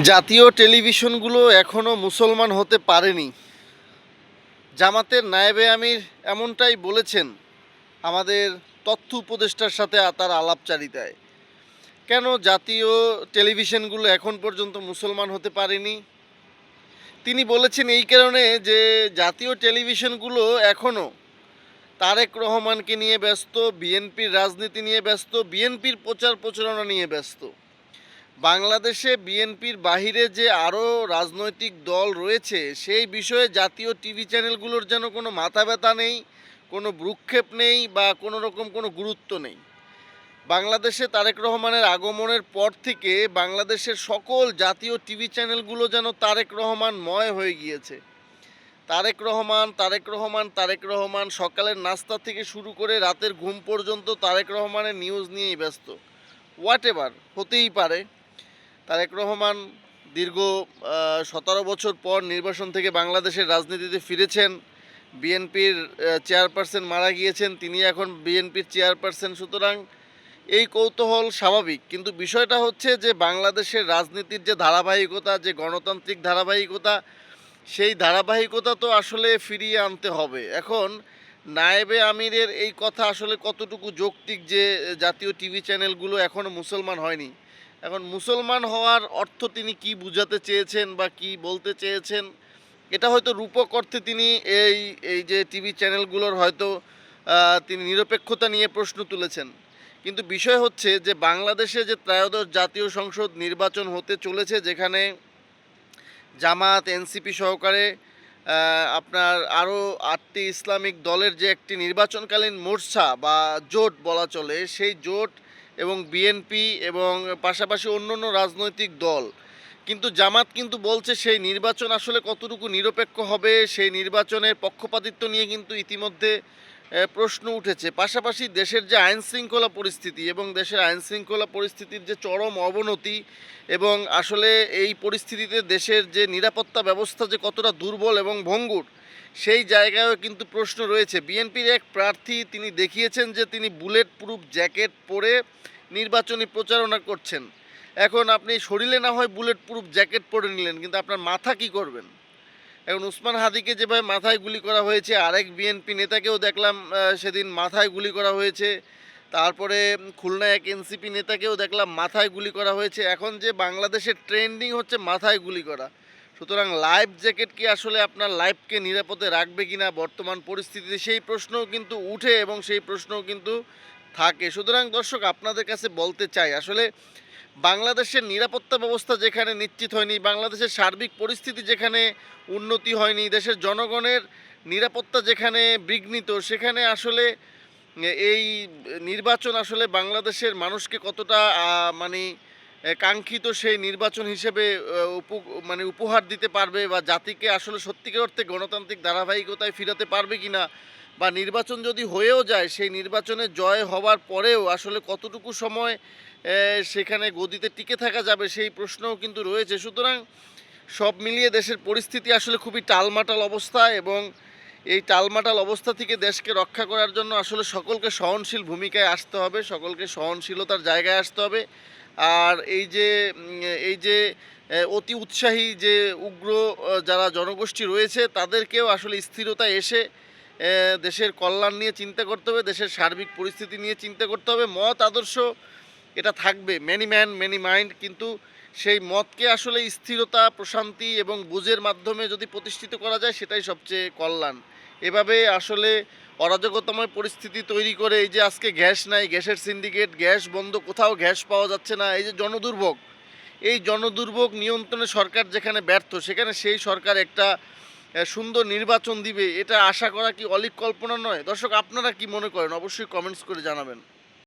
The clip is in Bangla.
জাতীয় টেলিভিশনগুলো এখনও মুসলমান হতে পারেনি। জামাতের নায়েবে আমির এমনটাই বলেছেন আমাদের তথ্য উপদেষ্টার সাথে তার আলাপচারিতায়। কেন জাতীয় টেলিভিশনগুলো এখন পর্যন্ত মুসলমান হতে পারেনি? তিনি বলেছেন এই কারণে যে জাতীয় টেলিভিশনগুলো এখনও তারেক রহমানকে নিয়ে ব্যস্ত, বিএনপির রাজনীতি নিয়ে ব্যস্ত, বিএনপির প্রচার প্রচারণা নিয়ে ব্যস্ত। বাংলাদেশে বিএনপির বাহিরে যে আরও রাজনৈতিক দল রয়েছে, সেই বিষয়ে জাতীয় টিভি চ্যানেলগুলোর যেন কোনো মাথা ব্যথা নেই, কোনো ভ্রুক্ষেপ নেই বা কোনো রকম কোনো গুরুত্ব নেই। বাংলাদেশে তারেক রহমানের আগমনের পর থেকে বাংলাদেশের সকল জাতীয় টিভি চ্যানেলগুলো যেন তারেক রহমান ময় হয়ে গিয়েছে। তারেক রহমান তারেক রহমান তারেক রহমান, সকালের নাস্তা থেকে শুরু করে রাতের ঘুম পর্যন্ত তারেক রহমানের নিউজ নিয়েই ব্যস্ত। হোয়াট এভার হতেই পারে। তারেক রহমান দীর্ঘ সতেরো বছর পর নির্বাসন থেকে বাংলাদেশের রাজনীতিতে ফিরেছেন। বিএনপির চেয়ারপারসন মারা গিয়েছেন, তিনি এখন বিএনপির চেয়ারপারসন। সুতরাং এই কৌতূহল স্বাভাবিক। কিন্তু বিষয়টা হচ্ছে যে বাংলাদেশের রাজনীতির যে ধারাবাহিকতা, যে গণতান্ত্রিক ধারাবাহিকতা, সেই ধারাবাহিকতা তো আসলে ফিরিয়ে আনতে হবে। এখন নায়েবে আমিরের এই কথা আসলে কতটুকু যৌক্তিক যে জাতীয় টিভি চ্যানেলগুলো এখনও মুসলমান হয়নি? এখন মুসলমান হওয়ার অর্থ তিনি কি বুঝাতে চেয়েছেন বা কি বলতে চেয়েছেন, এটা হয়তো রূপক অর্থে তিনি এই এই যে টিভি চ্যানেলগুলোর হয়তো তিনি নিরপেক্ষতা নিয়ে প্রশ্ন তুলেছেন। কিন্তু বিষয় হচ্ছে যে বাংলাদেশে যে ত্রয়োদশ জাতীয় সংসদ নির্বাচন হতে চলেছে, যেখানে জামাত, এনসিপি সহকারে আপনার আরও আটটি ইসলামিক দলের যে একটি নির্বাচনকালীন মোর্চা বা জোট বলা চলে, সেই জোট এবং বিএনপি এবং পাশাপাশি অন্য অন্য রাজনৈতিক দল। কিন্তু জামাত কিন্তু বলছে সেই নির্বাচন আসলে কতটুকু নিরপেক্ষ হবে, সেই নির্বাচনের পক্ষপাতিত্ব নিয়ে কিন্তু ইতিমধ্যে প্রশ্ন উঠেছে। পাশাপাশি দেশের যে আইন শৃঙ্খলা পরিস্থিতি এবং দেশের আইন শৃঙ্খলা পরিস্থিতির যে চরম অবনতি এবং আসলে এই পরিস্থিতিতে দেশের যে নিরাপত্তা ব্যবস্থা যে কতটা দুর্বল এবং ভঙ্গুর, সেই জায়গায়ও কিন্তু প্রশ্ন রয়েছে। বিএনপির এক প্রার্থী তিনি দেখিয়েছেন যে তিনি বুলেট প্রুফ জ্যাকেট পরে নির্বাচনী প্রচারণা করছেন। এখন আপনি শরীরে না হয় বুলেট প্রুফ জ্যাকেট পরে নিলেন, কিন্তু আপনার মাথা কি করবেন? এখন উসমান হাদিকে যেভাবে মাথায় গুলি করা হয়েছে, আরেক বিএনপি নেতাকেও দেখলাম সেদিন মাথায় গুলি করা হয়েছে। তারপরে খুলনা এক এনসিপি নেতাকেও দেখলাম মাথায় গুলি করা হয়েছে। এখন যে বাংলাদেশের ট্রেন্ডিং হচ্ছে মাথায় গুলি করা। সুতরাং লাইফ জ্যাকেট কি আসলে আপনার লাইফকে নিরাপদে রাখবে কিনা, বর্তমান পরিস্থিতিতে সেই প্রশ্নও কিন্তু উঠে এবং সেই প্রশ্নও কিন্তু থাকে। সুতরাং দর্শক, আপনাদের কাছে বলতে চাই, আসলে বাংলাদেশের নিরাপত্তা ব্যবস্থা যেখানে নিশ্চিত হয়নি, বাংলাদেশের সার্বিক পরিস্থিতি যেখানে উন্নতি হয়নি, দেশের জনগণের নিরাপত্তা যেখানে বিঘ্নিত, সেখানে আসলে এই নির্বাচন আসলে বাংলাদেশের মানুষকে কতটা মানে কাঙ্ক্ষিত সেই নির্বাচন হিসেবে উপ- মানে উপহার দিতে পারবে বা জাতিকে আসলে সত্যিকার অর্থে গণতান্ত্রিক ধারাবাহিকতায় ফিরাতে পারবে কিনা বা নির্বাচন যদি হয়েও যায়, সেই নির্বাচনে জয় হওয়ার পরেও আসলে কতটুকু সময় সেখানে গদিতে টিকে থাকা যাবে সেই প্রশ্নও কিন্তু রয়েছে। সুতরাং সব মিলিয়ে দেশের পরিস্থিতি আসলে খুবই টালমাটাল অবস্থা এবং এই টালমাটাল অবস্থা থেকে দেশকে রক্ষা করার জন্য আসলে সকলকে সহনশীল ভূমিকায় আসতে হবে, সকলকে সহনশীলতার জায়গায় আসতে হবে। আর এই যে এই যে অতি উৎসাহী যে উগ্র যারা জনগোষ্ঠী রয়েছে, তাদেরকেও আসলে স্থিরতা এসে দেশের কল্যাণ নিয়ে চিন্তা করতে হবে, দেশের সার্বিক পরিস্থিতি নিয়ে চিন্তা করতে হবে। মত আদর্শ এটা থাকবে। মেনি ম্যান মেনি মাইন্ড কিন্তু সেই মতকে আসলে স্থিরতা, প্রশান্তি এবং বুঝের মাধ্যমে যদি প্রতিষ্ঠিত করা যায়, সেটাই সবচেয়ে কল্যাণ। এভাবে আসলে অরাজকতাময় পরিস্থিতি তৈরি করে এই যে আজকে গ্যাস নাই, গ্যাসের সিন্ডিকেট গ্যাস বন্ধ, কোথাও গ্যাস পাওয়া যাচ্ছে না, এই যে জনদুর্ভোগ। এই জনদুর্ভোগ নিয়ন্ত্রণে সরকার যেখানে ব্যর্থ, সেখানে সেই সরকার একটা সুন্দর নির্বাচন দিবে, এটা আশা করা কি অলিক কল্পনা নয়? দর্শক, আপনারা কি মনে করেন? অবশ্যই কমেন্টস করে জানাবেন।